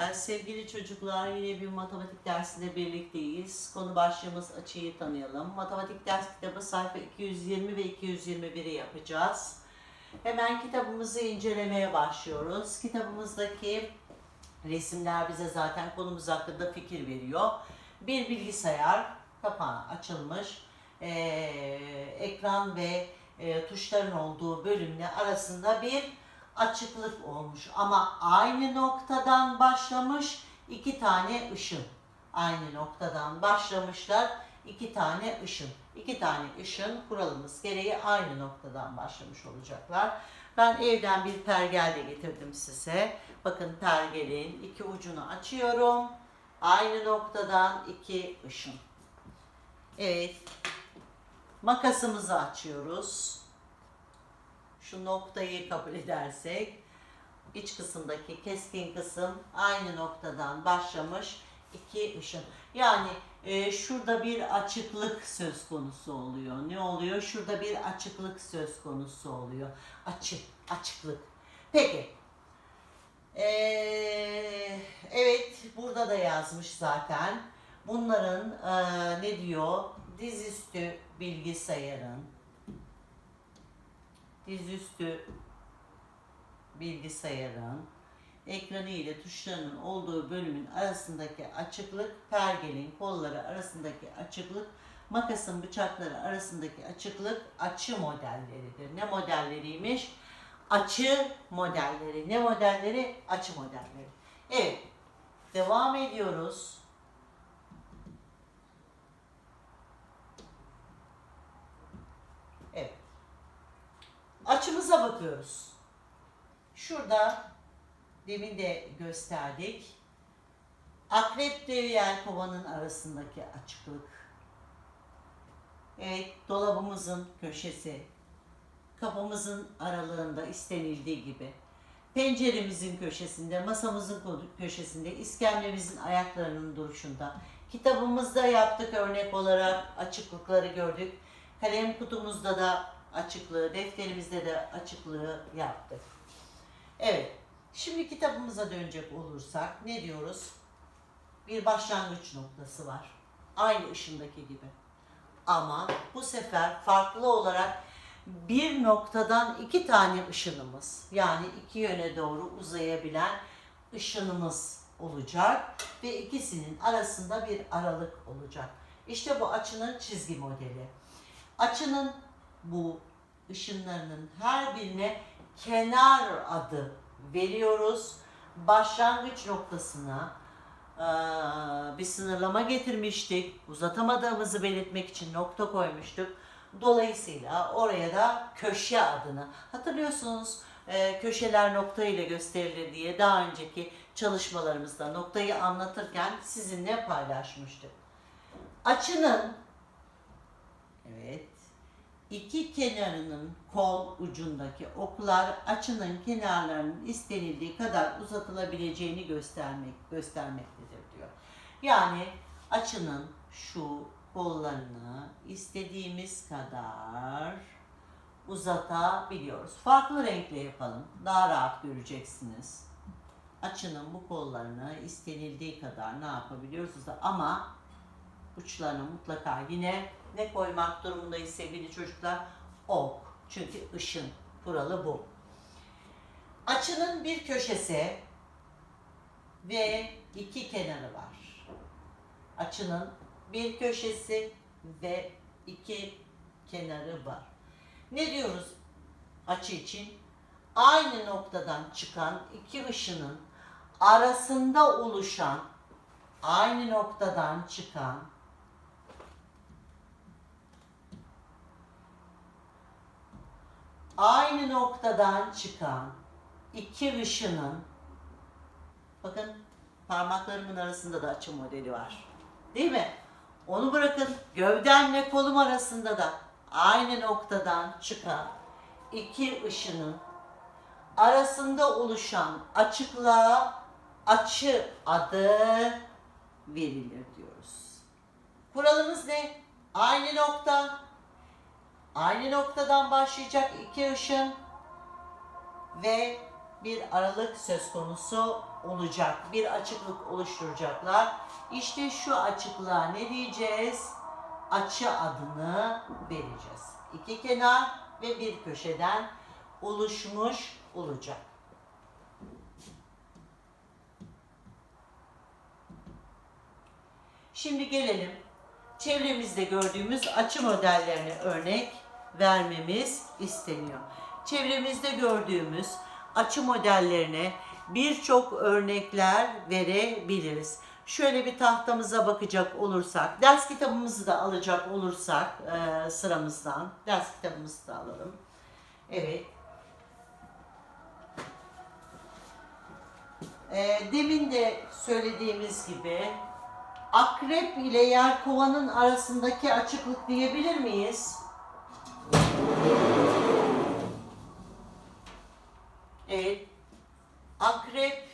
Ee, Sevgili çocuklar yine bir matematik dersinde birlikteyiz. Konu başlığımız açıyı tanıyalım. Matematik ders kitabı sayfa 220 ve 221'i yapacağız. Hemen kitabımızı incelemeye başlıyoruz. Kitabımızdaki resimler bize zaten konumuz hakkında fikir veriyor. Bir bilgisayar kapağı açılmış. Ee, ekran ve e, tuşların olduğu bölümle arasında bir açıklık olmuş. Ama aynı noktadan başlamış iki tane ışın. Aynı noktadan başlamışlar iki tane ışın. İki tane ışın kuralımız gereği aynı noktadan başlamış olacaklar. Ben evden bir pergel de getirdim size. Bakın pergelin iki ucunu açıyorum. Aynı noktadan iki ışın. Evet. Makasımızı açıyoruz. Şu noktayı kabul edersek iç kısımdaki keskin kısım aynı noktadan başlamış iki ışın. Yani e, şurada bir açıklık söz konusu oluyor. Ne oluyor? Şurada bir açıklık söz konusu oluyor. Açık, açıklık. Peki. Ee, evet, burada da yazmış zaten. Bunların e, ne diyor? Dizüstü bilgisayarın dizüstü bilgisayarın ekranı ile tuşlarının olduğu bölümün arasındaki açıklık, pergelin kolları arasındaki açıklık, makasın bıçakları arasındaki açıklık açı modelleridir. Ne modelleriymiş? Açı modelleri. Ne modelleri? Açı modelleri. Evet. Devam ediyoruz. Evet. Açımıza bakıyoruz. Şurada demin de gösterdik. Akrep ve yelkovanın arasındaki açıklık. Evet, dolabımızın köşesi. Kapımızın aralığında istenildiği gibi. Penceremizin köşesinde, masamızın köşesinde, iskemlemizin ayaklarının duruşunda. Kitabımızda yaptık örnek olarak açıklıkları gördük. Kalem kutumuzda da açıklığı, defterimizde de açıklığı yaptık. Evet, şimdi kitabımıza dönecek olursak ne diyoruz? Bir başlangıç noktası var. Aynı ışındaki gibi. Ama bu sefer farklı olarak bir noktadan iki tane ışınımız yani iki yöne doğru uzayabilen ışınımız olacak ve ikisinin arasında bir aralık olacak. İşte bu açının çizgi modeli. Açının bu ışınlarının her birine kenar adı veriyoruz. Başlangıç noktasına bir sınırlama getirmiştik. Uzatamadığımızı belirtmek için nokta koymuştuk. Dolayısıyla oraya da köşe adını hatırlıyorsunuz köşeler nokta ile gösterilir diye daha önceki çalışmalarımızda noktayı anlatırken sizinle paylaşmıştık. Açının evet iki kenarının kol ucundaki oklar açının kenarlarının istenildiği kadar uzatılabileceğini göstermek göstermektedir diyor. Yani açının şu kollarını istediğimiz kadar uzatabiliyoruz. Farklı renkle yapalım. Daha rahat göreceksiniz. Açının bu kollarını istenildiği kadar ne yapabiliyoruz? Ama uçlarına mutlaka yine ne koymak durumundayız sevgili çocuklar? Ok. Çünkü ışın kuralı bu. Açının bir köşesi ve iki kenarı var. Açının bir köşesi ve iki kenarı var. Ne diyoruz açı için? Aynı noktadan çıkan iki ışının arasında oluşan aynı noktadan çıkan aynı noktadan çıkan iki ışının bakın parmaklarımın arasında da açı modeli var. Değil mi? Onu bırakın gövdemle kolum arasında da aynı noktadan çıkan iki ışının arasında oluşan açıklığa açı adı verilir diyoruz. Kuralımız ne? Aynı nokta, aynı noktadan başlayacak iki ışın ve bir aralık söz konusu olacak. Bir açıklık oluşturacaklar. İşte şu açıklığa ne diyeceğiz? Açı adını vereceğiz. İki kenar ve bir köşeden oluşmuş olacak. Şimdi gelelim çevremizde gördüğümüz açı modellerine örnek vermemiz isteniyor. Çevremizde gördüğümüz açı modellerine birçok örnekler verebiliriz. Şöyle bir tahtamıza bakacak olursak, ders kitabımızı da alacak olursak e, sıramızdan, ders kitabımızı da alalım. Evet. E, demin de söylediğimiz gibi akrep ile yelkovanın arasındaki açıklık diyebilir miyiz? Evet. Akrep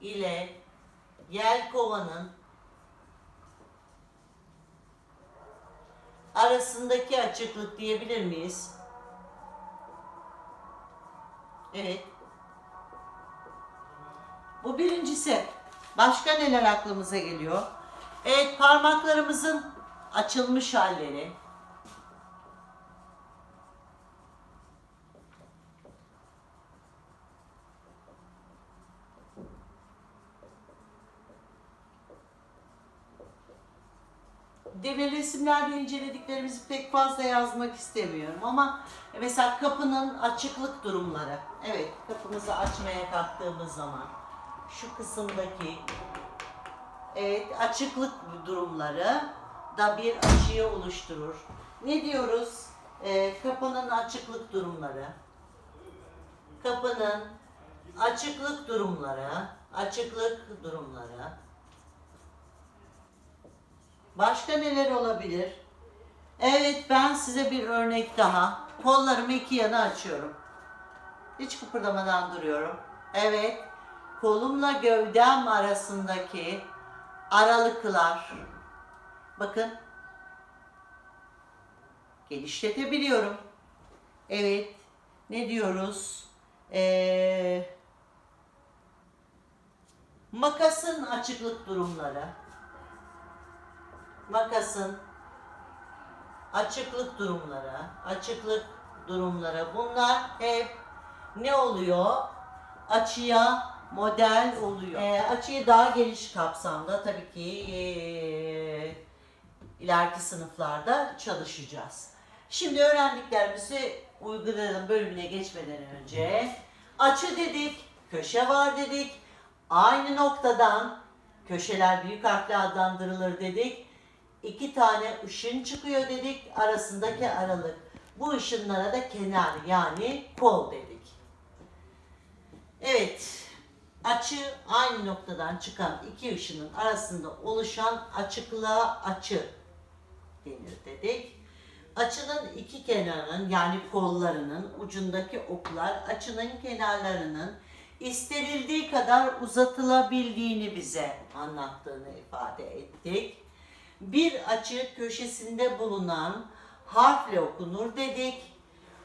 ile yelkovanın arasındaki açıklık diyebilir miyiz? Evet. Bu birincisi. Başka neler aklımıza geliyor? Evet parmaklarımızın açılmış halleri. Demin resimlerde incelediklerimizi pek fazla yazmak istemiyorum ama mesela kapının açıklık durumları. Evet kapımızı açmaya kalktığımız zaman şu kısımdaki evet açıklık durumları da bir açıyı oluşturur. Ne diyoruz? Ee, kapının açıklık durumları. Kapının açıklık durumları, açıklık durumları. Başka neler olabilir? Evet ben size bir örnek daha. Kollarımı iki yana açıyorum. Hiç kıpırdamadan duruyorum. Evet. Kolumla gövdem arasındaki aralıklar. Bakın. Genişletebiliyorum. Evet. Ne diyoruz? Ee, makasın açıklık durumları makasın açıklık durumları, açıklık durumları bunlar hep ne oluyor? Açıya model oluyor. Ee, açıyı daha geniş kapsamda tabii ki ee, ileriki sınıflarda çalışacağız. Şimdi öğrendiklerimizi uygulayalım bölümüne geçmeden önce. Açı dedik, köşe var dedik. Aynı noktadan köşeler büyük harfle adlandırılır dedik iki tane ışın çıkıyor dedik arasındaki aralık. Bu ışınlara da kenar yani kol dedik. Evet açı aynı noktadan çıkan iki ışının arasında oluşan açıklığa açı denir dedik. Açının iki kenarının yani kollarının ucundaki oklar açının kenarlarının istenildiği kadar uzatılabildiğini bize anlattığını ifade ettik bir açı köşesinde bulunan harfle okunur dedik.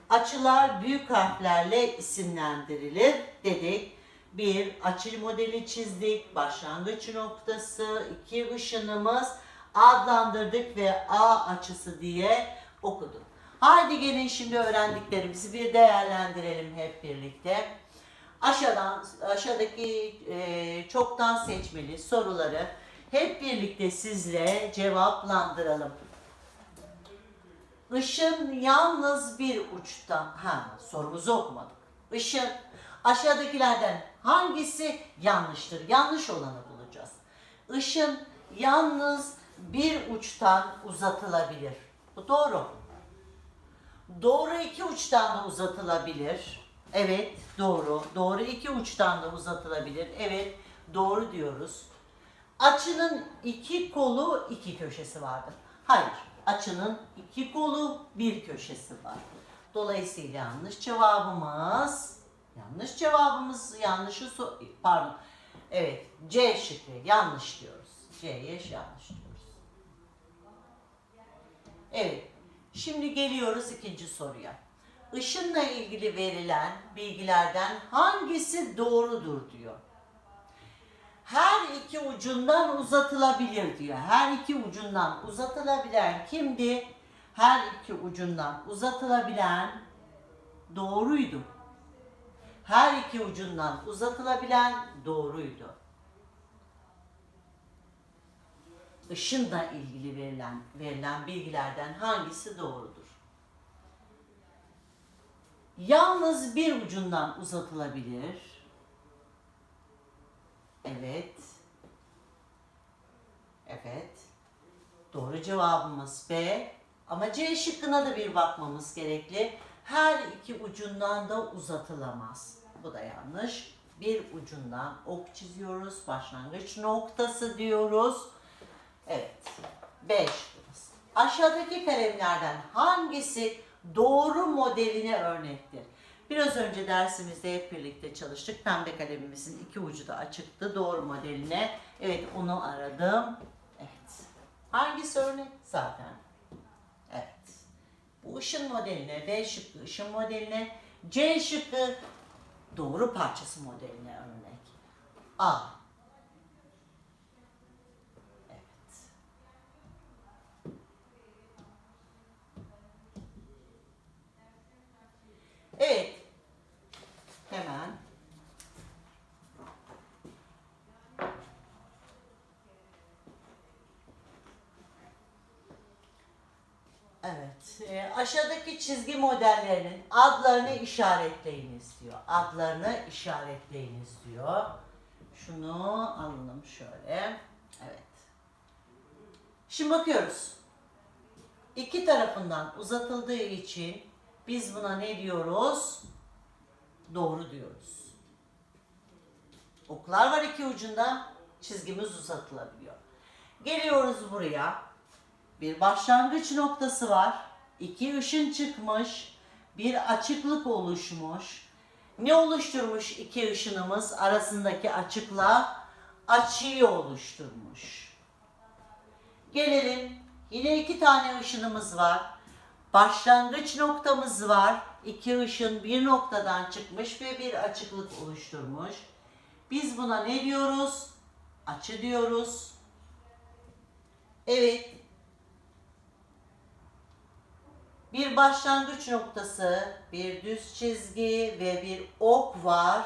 Açılar büyük harflerle isimlendirilir dedik. Bir açı modeli çizdik. Başlangıç noktası, iki ışınımız adlandırdık ve A açısı diye okuduk. Haydi gelin şimdi öğrendiklerimizi bir değerlendirelim hep birlikte. Aşağıdan aşağıdaki e, çoktan seçmeli soruları hep birlikte sizle cevaplandıralım. Işın yalnız bir uçtan, ha sorumuzu okumadık. Işın aşağıdakilerden hangisi yanlıştır? Yanlış olanı bulacağız. Işın yalnız bir uçtan uzatılabilir. Bu doğru. Doğru iki uçtan da uzatılabilir. Evet doğru. Doğru iki uçtan da uzatılabilir. Evet doğru diyoruz. Açının iki kolu iki köşesi vardır. Hayır, açının iki kolu bir köşesi var. Dolayısıyla yanlış cevabımız, yanlış cevabımız, yanlışı pardon. Evet, C şıkkı yanlış diyoruz. C'ye yanlış diyoruz. Evet, şimdi geliyoruz ikinci soruya. ışınla ilgili verilen bilgilerden hangisi doğrudur diyor. Her iki ucundan uzatılabilir diyor. Her iki ucundan uzatılabilen kimdi? Her iki ucundan uzatılabilen doğruydu. Her iki ucundan uzatılabilen doğruydu. Işınla ilgili verilen verilen bilgilerden hangisi doğrudur? Yalnız bir ucundan uzatılabilir. Evet. Evet. Doğru cevabımız B. Ama C şıkkına da bir bakmamız gerekli. Her iki ucundan da uzatılamaz. Bu da yanlış. Bir ucundan ok çiziyoruz. Başlangıç noktası diyoruz. Evet. B şıkkımız. Aşağıdaki kalemlerden hangisi doğru modeline örnektir? Biraz önce dersimizde hep birlikte çalıştık. Pembe kalemimizin iki ucu da açıktı. Doğru modeline. Evet onu aradım. Evet. Hangisi örnek? Zaten. Evet. Bu ışın modeline, B şıkkı ışın modeline, C şıkkı doğru parçası modeline örnek. A. Evet. Evet. Hemen. Evet. E, aşağıdaki çizgi modellerinin adlarını işaretleyiniz diyor. Adlarını işaretleyiniz diyor. Şunu alalım şöyle. Evet. Şimdi bakıyoruz. İki tarafından uzatıldığı için biz buna ne diyoruz? Doğru diyoruz. Oklar var iki ucunda, çizgimiz uzatılabiliyor. Geliyoruz buraya. Bir başlangıç noktası var. İki ışın çıkmış. Bir açıklık oluşmuş. Ne oluşturmuş iki ışınımız arasındaki açıkla? Açıyı oluşturmuş. Gelelim. Yine iki tane ışınımız var. Başlangıç noktamız var. İki ışın bir noktadan çıkmış ve bir açıklık oluşturmuş. Biz buna ne diyoruz? Açı diyoruz. Evet. Bir başlangıç noktası, bir düz çizgi ve bir ok var.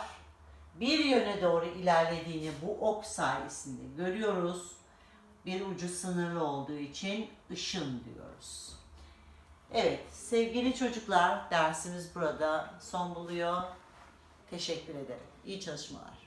Bir yöne doğru ilerlediğini bu ok sayesinde görüyoruz. Bir ucu sınırlı olduğu için ışın diyoruz. Evet sevgili çocuklar dersimiz burada son buluyor. Teşekkür ederim. İyi çalışmalar.